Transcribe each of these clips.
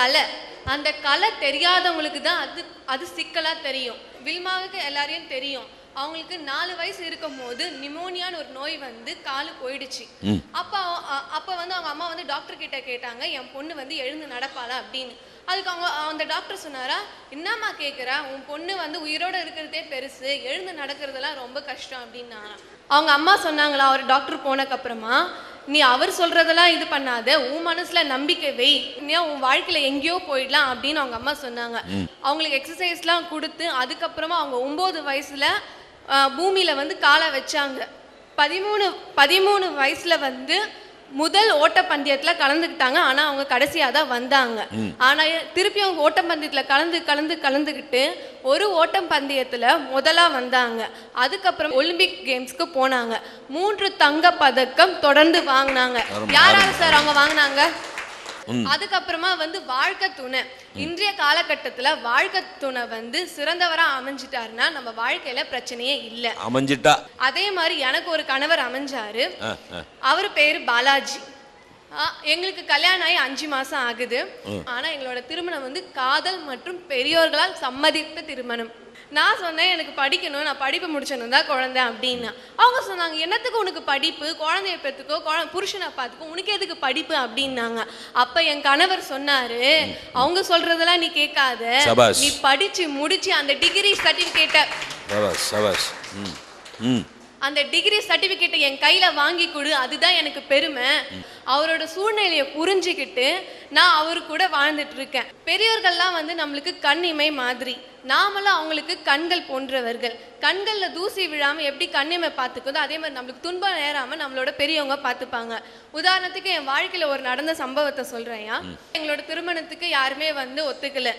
கலை. அந்த கலை தெரியாதவங்களுக்கு தான் அது அது சிக்கலா தெரியும். வில்மாவுக்கு எல்லாரையும் தெரியும். அவங்களுக்கு நாலு வயசு இருக்கும் போது நிமோனியான்னு ஒரு நோய் வந்து காலு போயிடுச்சு. அப்ப அப்ப வந்து அவங்க அம்மா வந்து டாக்டர் கிட்ட கேட்டாங்க என் பொண்ணு வந்து எழுந்து நடப்பாளா? அப்படின்னு. அதுக்கு அவங்க அந்த டாக்டர் சொன்னாரா என்னம்மா கேக்குறா? உன் பொண்ணு வந்து உயிரோட இருக்கிறதே பெருசு. எழுந்து நடக்கிறதெல்லாம் ரொம்ப கஷ்டம். அப்படின்னா அவங்க அம்மா சொன்னாங்களா அவர் டாக்டர் போனக்கு அப்புறமா நீ அவர் சொல்றதெல்லாம் இது பண்ணாத. உன் மனசுல நம்பிக்கை வை. நீ உன் வாழ்க்கையில எங்கேயோ போயிடலாம் அப்படின்னு அவங்க அம்மா சொன்னாங்க. அவங்களுக்கு எக்ஸசைஸ்லாம் கொடுத்து அதுக்கப்புறமா அவங்க ஒன்பது வயசுல பூமியில வந்து காலை வச்சாங்க. பதிமூணு பதிமூணு வயசுல வந்து முதல் ஓட்டப்பந்தயத்துல கலந்துக்கிட்டாங்க. ஆனா அவங்க கடைசியா தான் வந்தாங்க. ஆனா திருப்பி அவங்க ஓட்டப்பந்தயத்துல கலந்து கலந்து கலந்துக்கிட்டு ஒரு ஓட்டம் பந்தயத்துல முதலா வந்தாங்க. அதுக்கப்புறம் ஒலிம்பிக் கேம்ஸ்க்கு போனாங்க. மூன்று தங்க பதக்கம் தொடர்ந்து வாங்கினாங்க. யாரால சார் அவங்க வாங்கினாங்க? அதுக்கப்புறமா வந்து வாழ்க்கை துணை. இன்றைய காலகட்டத்துல வாழ்க்கை துணை வந்து சிறந்தவரா அமைஞ்சிட்டாருன்னா நம்ம வாழ்க்கையில பிரச்சனையே இல்ல. அமைஞ்சிட்டா. அதே மாதிரி எனக்கு ஒரு கணவர் அமைஞ்சாரு. அவர் பேரு பாலாஜி. எங்களுக்கு கல்யாணம் ஆகி அஞ்சு மாசம் ஆகுது. ஆனா எங்களோட திருமணம் வந்து காதல் மற்றும் பெரியோர்களால் சம்மதித்த திருமணம். நான் சொன்னேன் எனக்கு படிக்கணும். நான் படிப்பு முடிச்சணும் தான் குழந்தை அப்படின்னா. அவங்க சொன்னாங்க என்னத்துக்கு உனக்கு படிப்பு? குழந்தைய பெற்றுக்கோ. குழ புருஷனை பார்த்துக்கோ. உனக்கு எதுக்கு படிப்பு? அப்படின்னாங்க. அப்ப என் கணவர் சொன்னாரு அவங்க சொல்றதெல்லாம் நீ கேட்காத. நீ படிச்சு முடிச்சு அந்த டிகிரி சர்டிபிகேட்டை அந்த டிகிரி சர்டிபிகேட்டை என் கையில வாங்கி கொடு அதுதான் எனக்கு பெருமை. அவரோட சூழ்நிலையை புரிஞ்சுக்கிட்டு நான் அவரு கூட வாழ்ந்துட்டு இருக்கேன். பெரியோர்கள்லாம் வந்து நம்மளுக்கு கண்ணிமை மாதிரி. நாமளும் அவங்களுக்கு கண்கள் போன்றவர்கள். கண்கள்ல தூசி விழாம எப்படி கண்ணிமை பார்த்துக்குதோ அதே மாதிரி நம்மளுக்கு துன்பம் நேராம நம்மளோட பெரியவங்க பார்த்துப்பாங்க. உதாரணத்துக்கு என் வாழ்க்கையில ஒரு நடந்த சம்பவத்தை சொல்றேன்யா எங்களோட திருமணத்துக்கு யாருமே வந்து ஒத்துக்கல.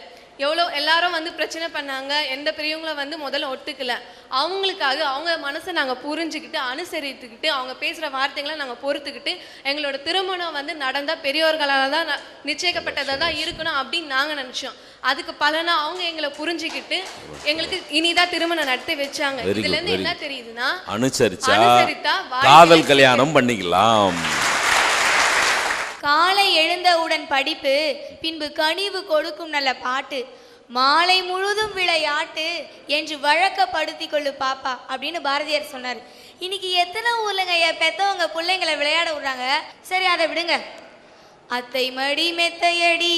எவ்வளோ எல்லாரும் வந்து பிரச்சனை பண்ணாங்க. எந்த பெரியவங்களும் வந்து முதல்ல ஒத்துக்கல. அவங்களுக்காக அவங்க மனசை நாங்கள் புரிஞ்சுக்கிட்டு அனுசரித்துக்கிட்டு அவங்க பேசுகிற வார்த்தைகளை நாங்கள் பொறுத்துக்கிட்டு எங்களோட திருமணம் வந்து நடந்தால் பெரியோர்களால் தான் ந- நிச்சயிக்கப்பட்டதாக தான் இருக்கணும் அப்படின்னு நாங்கள் நினச்சோம். அதுக்கு பலனா அவங்க எங்களை புரிஞ்சுக்கிட்டு எங்களுக்கு இனிதான் திருமணம் நடத்தி வச்சாங்க. இதுல இருந்து என்ன தெரியுதுன்னா அனுசரிச்சா காதல் கல்யாணம் பண்ணிக்கலாம். காலை எழுந்தவுடன் படிப்பு பின்பு கனிவு கொடுக்கும் நல்ல பாட்டு. மாலை முழுதும் விளையாட்டு என்று வழக்கப்படுத்தி கொள்ளு பாப்பா அப்படின்னு பாரதியார் சொன்னார். இன்னைக்கு எத்தனை ஊர்லங்க என் பெத்தவங்க பிள்ளைங்களை விளையாட விடுறாங்க? சரி அதை விடுங்க. அத்தை மடி மெத்தையடி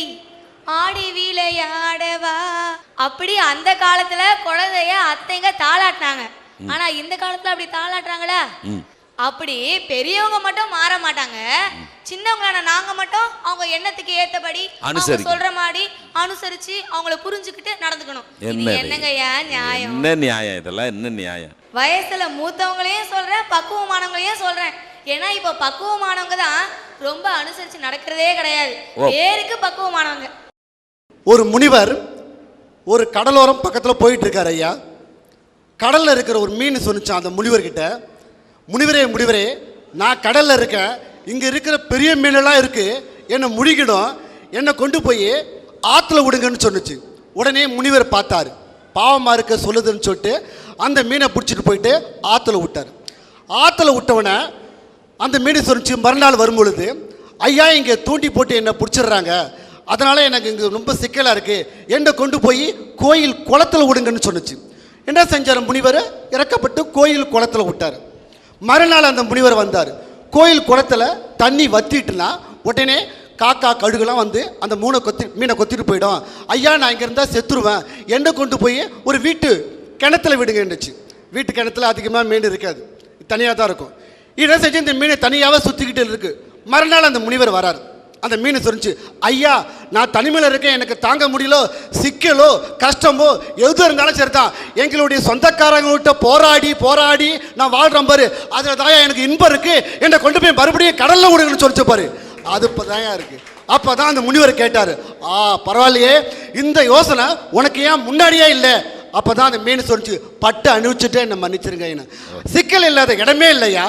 ஆடி விளையாடவா? அப்படி அந்த காலத்துல குழந்தைய அத்தைங்க தாளாட்டினாங்க. ஆனா இந்த காலத்துல அப்படி தாளாட்டுறாங்களா? அப்படி பெரியவங்க மட்டும் மாற மாட்டாங்க. சின்னவங்களான நாங்க மட்டும் அவங்க எண்ணத்துக்கு ஏத்தபடி அவங்க. சொல்ற மாதிரி அனுசரிச்சு அவங்கள புரிஞ்சுக்கிட்டு நடந்துக்கணும். என்னங்க ஏன் நியாயம்? என்ன நியாயம் இதெல்லாம்? என்ன நியாயம்? வயசுல மூத்தவங்களையும் சொல்றேன் பக்குவமானவங்களையும் சொல்றேன். ஏன்னா இப்ப பக்குவமானவங்க தான் ரொம்ப அனுசரிச்சு நடக்கிறதே கிடையாது. பேருக்கு பக்குவமானவங்க. ஒரு முனிவர் ஒரு கடலோரம் பக்கத்தில் போயிட்டு இருக்கார் ஐயா. கடலில் இருக்கிற ஒரு மீன் சொன்னிச்சான் அந்த முனிவர்கிட்ட. முனிவரே முனிவரே நான் கடலில் இருக்கேன். இங்கே இருக்கிற பெரிய மீனெல்லாம் இருக்குது என்னை முழுகிடும். என்னை கொண்டு போய் ஆற்றுல விடுங்கன்னு சொன்னுச்சு. உடனே முனிவர் பார்த்தாரு. பாவமாக இருக்க சொல்லுதுன்னு சொல்லிட்டு அந்த மீனை பிடிச்சிட்டு போயிட்டு ஆற்றுல விட்டார். ஆற்றுல விட்டவனே அந்த மீன் சொன்னிச்சு மறுநாள் வரும் பொழுது ஐயா இங்கே தூண்டி போட்டு என்னை பிடிச்சிடுறாங்க. அதனால் எனக்கு இங்கே ரொம்ப சிக்கலாக இருக்குது என்னை கொண்டு போய் கோயில் குளத்தில் விடுங்கன்னு சொன்னுச்சு. என்ன செஞ்சார் முனிவர்? இறக்கப்பட்டு கோயில் குளத்துல விட்டார். மறுநாள் அந்த முனிவர் வந்தார். கோயில் குளத்துல தண்ணி வத்திட்டுனா உடனே காக்கா கழுகுலாம் வந்து அந்த மூணை கொத்தி மீனை கொத்திட்டு போயிடும். ஐயா நான் இங்கே இருந்தால் செத்துருவேன். என்னை கொண்டு போய் ஒரு வீட்டு கிணத்துல விடுங்கன்னுச்சு வீட்டு கிணத்துல அதிகமாக மீன் இருக்காது. தனியாக தான் இருக்கும். இதை செஞ்சு இந்த மீனை தனியாகவே சுற்றிக்கிட்டு இருக்கு. மறுநாள் அந்த முனிவர் வராரு. அந்த மீன் சொல்லிச்சு ஐயா நான் தனிமையில் இருக்கேன். எனக்கு தாங்க முடியலோ சிக்கலோ கஷ்டமோ எது இருந்தாலும் சரிதான். எங்களுடைய சொந்தக்காரங்கள்ட்ட போராடி போராடி நான் வாழ்கிறேன் பாரு. அதில் தாயா எனக்கு இன்பம் இருக்கு. என்னை கொண்டு போய் மறுபடியும் கடலில் விடுங்கன்னு சொல்லிச்சு பாரு. அது இப்போ தாயா இருக்கு. அப்போ தான் அந்த முனிவர் கேட்டார் ஆ பரவாயில்லையே. இந்த யோசனை உனக்கு ஏன் முன்னாடியே இல்லை? அப்போ தான் அந்த மீன் சொல்லிச்சு பட்டு அணிவிச்சுட்டு என்னை மன்னிச்சிருங்க. என்ன சிக்கல் இல்லாத இடமே இல்லையா?